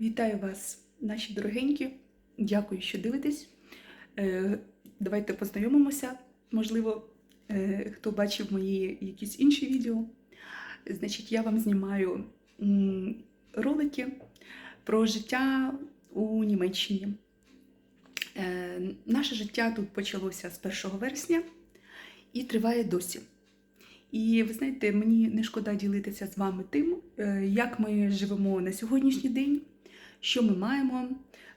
Вітаю вас, наші дорогенькі. Дякую, що дивитесь. Е, Давайте познайомимося. Можливо, е, хто бачив мої якісь інші відео. Значить, я вам знімаю ролики про життя у Німеччині. Е, Наше життя тут почалося з 1 вересня і триває досі. І ви знаєте, мені не шкода ділитися з вами тим, як ми живемо на сьогоднішній день, що ми маємо,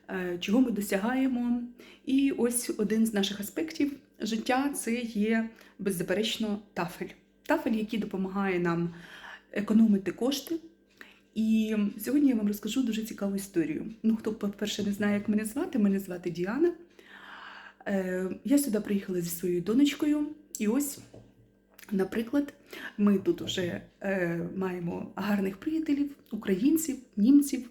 е, чого ми досягаємо. І ось один з наших аспектів життя це є беззаперечно тафель. Тафель, який допомагає нам економити кошти. І сьогодні я вам розкажу дуже цікаву історію. Ну, хто, по-перше, не знає, як мене звати, мене звати Діана. Е, Я сюди приїхала зі своєю донечкою, і ось, наприклад, ми тут вже е, маємо гарних приятелів, українців, німців.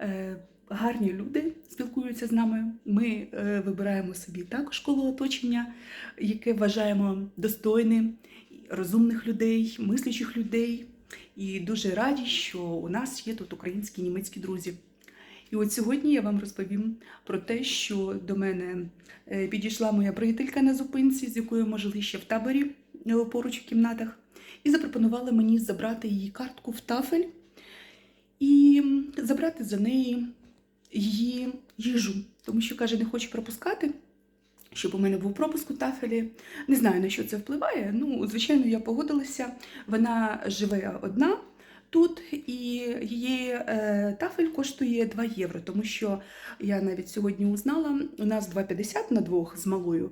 Е, гарні люди спілкуються з нами. Ми е, вибираємо собі також коло оточення, яке вважаємо достойним, розумних людей, мислячих людей. І дуже раді, що у нас є тут українські і німецькі друзі. І от сьогодні я вам розповім про те, що до мене е, підійшла моя приятелька на зупинці, з якою ми жили ще в таборі поруч в кімнатах, і запропонувала мені забрати її картку в тафель і забрати за неї її їжу, тому що каже, не хоче пропускати, щоб у мене був пропуск у тафелі. Не знаю, на що це впливає. Ну, звичайно, я погодилася. Вона живе одна тут, і її е, тафель коштує 2 євро, тому що я навіть сьогодні узнала, у нас 2,50 на двох з малою.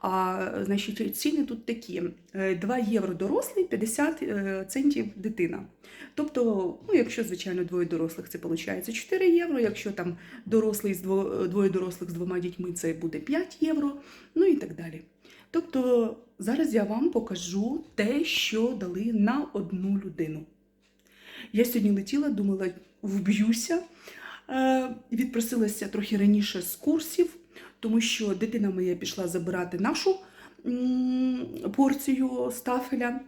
А значить, ціни тут такі: е, 2 євро дорослий, 50 е, центів дитина. Тобто, ну, якщо, звичайно, двоє дорослих, це виходить 4 євро. Якщо там дорослий з дво- двоє дорослих з двома дітьми, це буде 5 євро, ну і так далі. Тобто, зараз я вам покажу те, що дали на одну людину. Я сьогодні летіла, думала, вб'юся, е, відпросилася трохи раніше з курсів, тому що дитина моя пішла забирати нашу порцію стафеля.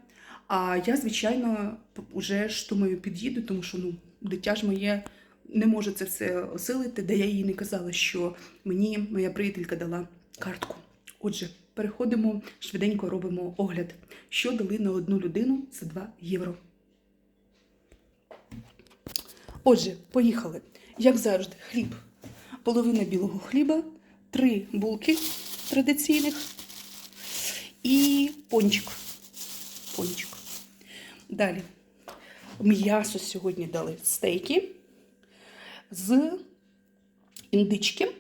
А я, звичайно, вже ж думаю, під'їду, тому що ну, дитя ж моє не може це все осилити, де я їй не казала, що мені моя приятелька дала картку. Отже, переходимо, швиденько робимо огляд, що дали на одну людину за 2 євро. Отже, поїхали. Як завжди, хліб. Половина білого хліба, три булки традиційних і пончик. Пончик. Далі. М'ясо сьогодні дали стейки з індички,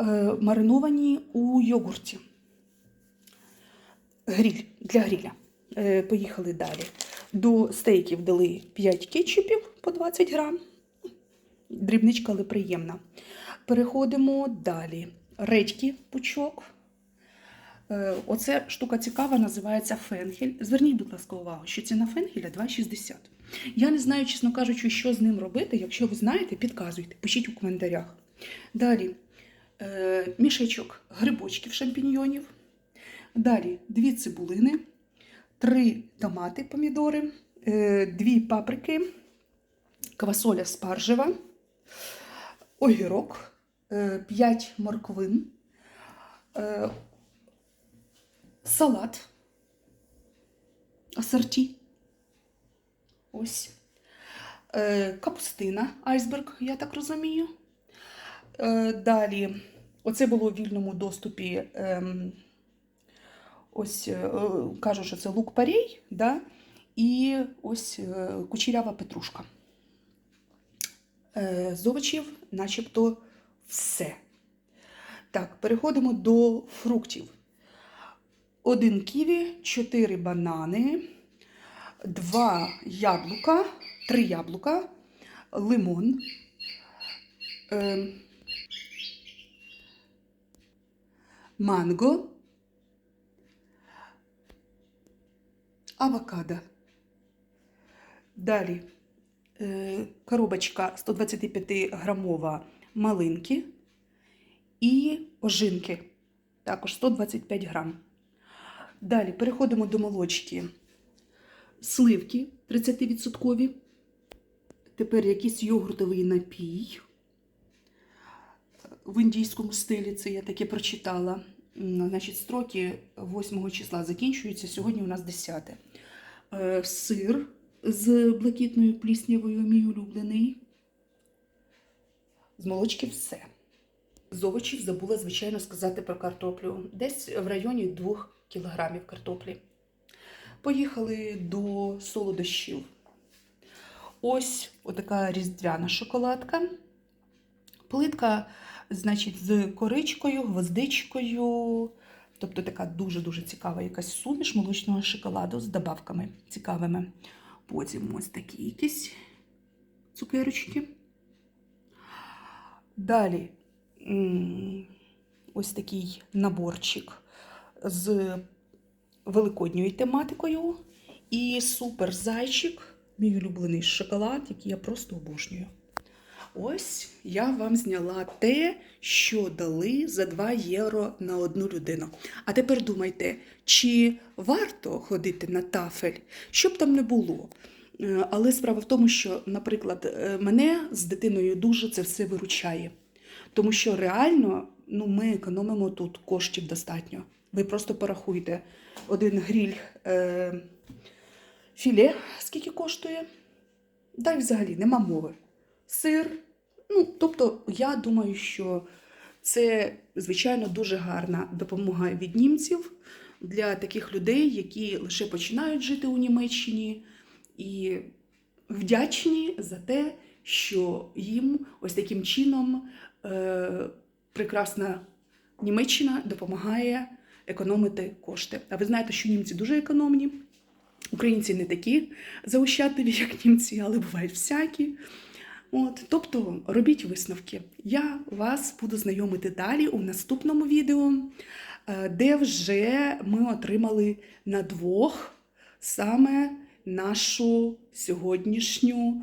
е, мариновані у йогурті. Гріль для гріля. Е, Поїхали далі. До стейків дали 5 кетчупів по 20 грам. Дрібничка, але приємна. Переходимо далі. Редьки пучок. Е, Оце штука цікава, називається фенхель. Зверніть, будь ласка, увагу, що ціна фенхеля 2,60. Я не знаю, чесно кажучи, що з ним робити. Якщо ви знаєте, підказуйте, пишіть у коментарях. Далі е, мішечок грибочків шампіньйонів. Далі дві цибулини, три томати, помідори, е, дві паприки, квасоля спаржева, огірок, е, 5 морквин, е, салат асорті. Ось. Капустина, айсберг, я так розумію. Далі, оце було в вільному доступі. Ем, Ось е, кажу, що це лук парей, да? і ось е, кучерява петрушка. Е, З овочів, начебто, все. Так, переходимо до фруктів. Один ківі, чотири банани, два яблука, три яблука, лимон, е, манго, авокадо. Далі е, коробочка 125 грамова малинки і ожинки, також 125 грам. Далі переходимо до молочки. Сливки 30%, Тепер якийсь йогуртовий напій. В індійському стилі це я таке прочитала. Значить, строки 8 числа закінчуються. Сьогодні у нас 10. Е, Сир з блакитною пліснявою, мій улюблений. З молочки все. З овочів забула, звичайно, сказати про картоплю. Десь в районі 2 кілограмів картоплі. Поїхали до солодощів. Ось отака різдвяна шоколадка. Плитка, значить, з коричкою, гвоздичкою. Тобто така дуже-дуже цікава якась суміш молочного шоколаду з добавками цікавими. Потім ось такі якісь цукерочки. Далі ось такий наборчик з великодньою тематикою. І супер зайчик, мій улюблений шоколад, який я просто обожнюю. Ось я вам зняла те, що дали за 2 євро на одну людину. А тепер думайте, чи варто ходити на тафель, щоб там не було. Е, Але справа в тому, що, наприклад, е, мене з дитиною дуже це все виручає. Тому що реально ну, ми економимо тут коштів достатньо. Ви просто порахуйте один гріль е, філе, скільки коштує. Да й взагалі нема мови. Сир. Ну, тобто, я думаю, що це, звичайно, дуже гарна допомога від німців для таких людей, які лише починають жити у Німеччині і вдячні за те, що їм ось таким чином е, прекрасна Німеччина допомагає економити кошти. А ви знаєте, що німці дуже економні. Українці не такі заощадливі, як німці, але бувають всякі. От, тобто робіть висновки. Я вас буду знайомити далі у наступному відео, е, де вже ми отримали на двох саме нашу сьогоднішню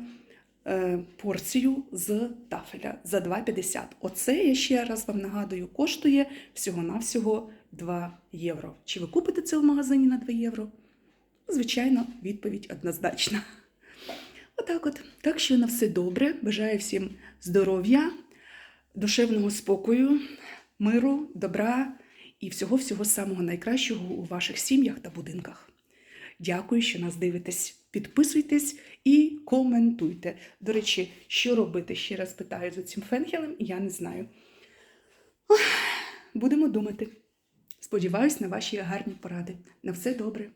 е, порцію з тафеля за 2,50. Оце, я ще раз вам нагадую, коштує всього-навсього 2 євро. Чи ви купите це в магазині на 2 євро? Звичайно, відповідь однозначна. Отак от. Так що на все добре. Бажаю всім здоров'я, душевного спокою, миру, добра і всього-всього самого найкращого у ваших сім'ях та будинках. Дякую, що нас дивитесь. Підписуйтесь і коментуйте. До речі, що робити? Ще раз питаю за цим фенхелем, я не знаю. Будемо думати. Сподіваюсь на ваші гарні поради. На все добре.